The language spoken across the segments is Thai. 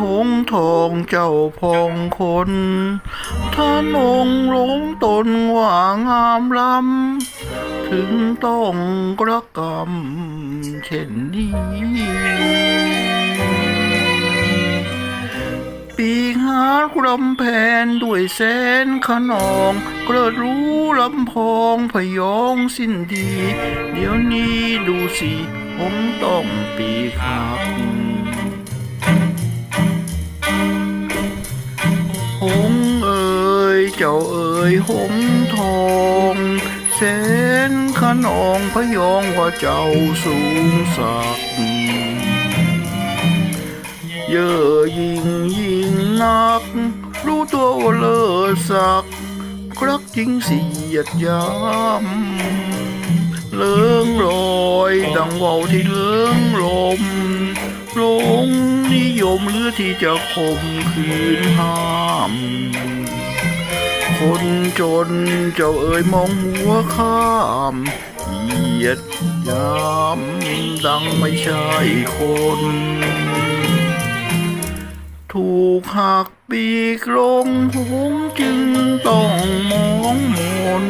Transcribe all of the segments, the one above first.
หงทงเจ้าพองคนท่านองค์หลงตนว่างามลำถึงต้องกระกรรมเช่นนี้ปีหารลำแพนด้วยแสนขนองกระรู้ลำพองพยองสิ้นดี เดี๋ยวนี้ดูสิผมต้องปีกหัก จ้าเอ่ยหงส์ทองแสนขนองพยองว่าเจ้าสูงสักเย่อยิ่งยิ่งนัก รู้ตัวว่าเลอสักครักจริงเสียดยามเลิงลอยดังว่าวที่เลิงลมหลงนิยมหรือที่จะข่มขืนห้าม คนจนเจ้าเอ่ยมองหัวข้ามเหยียดยามดังไม่ใช่คน ถูกหักปีกลงหงจึงต้องมองมน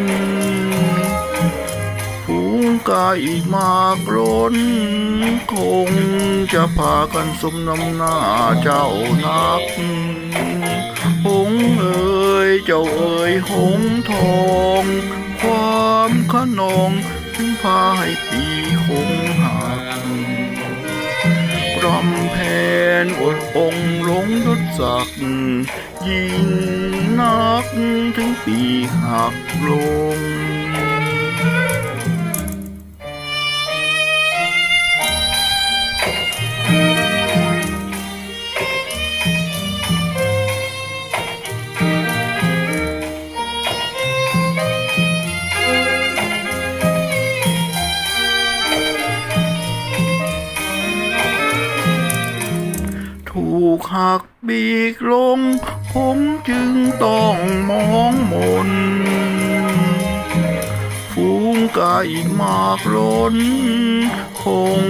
ฝูงกาอีกมากล้น คงจะพากันสมน้ำหน้าเจ้านักเเจ้าเอ่ยหงทอง ความขนองถึงพาให้ปีคงหักรำแพนอดองหลงยศศักยิ่งนักถึงปีหักลง ถูกหักบีกลง ผมจึงต้องมองมน ฝูงกาอีกมากล้น คง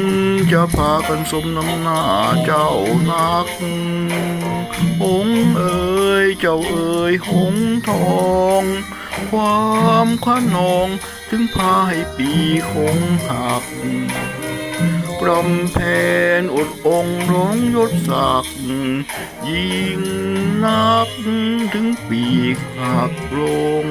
จะพากันสมน้ำหน้าเจ้านักหงเอ่ยเจ้าเอ่ยหงทอง ความขนองถึงพาให้ปีคงหัก กรำแพนอดองค์ร้องยศศักดิ์ยิ่งนักถึงปีกหักลง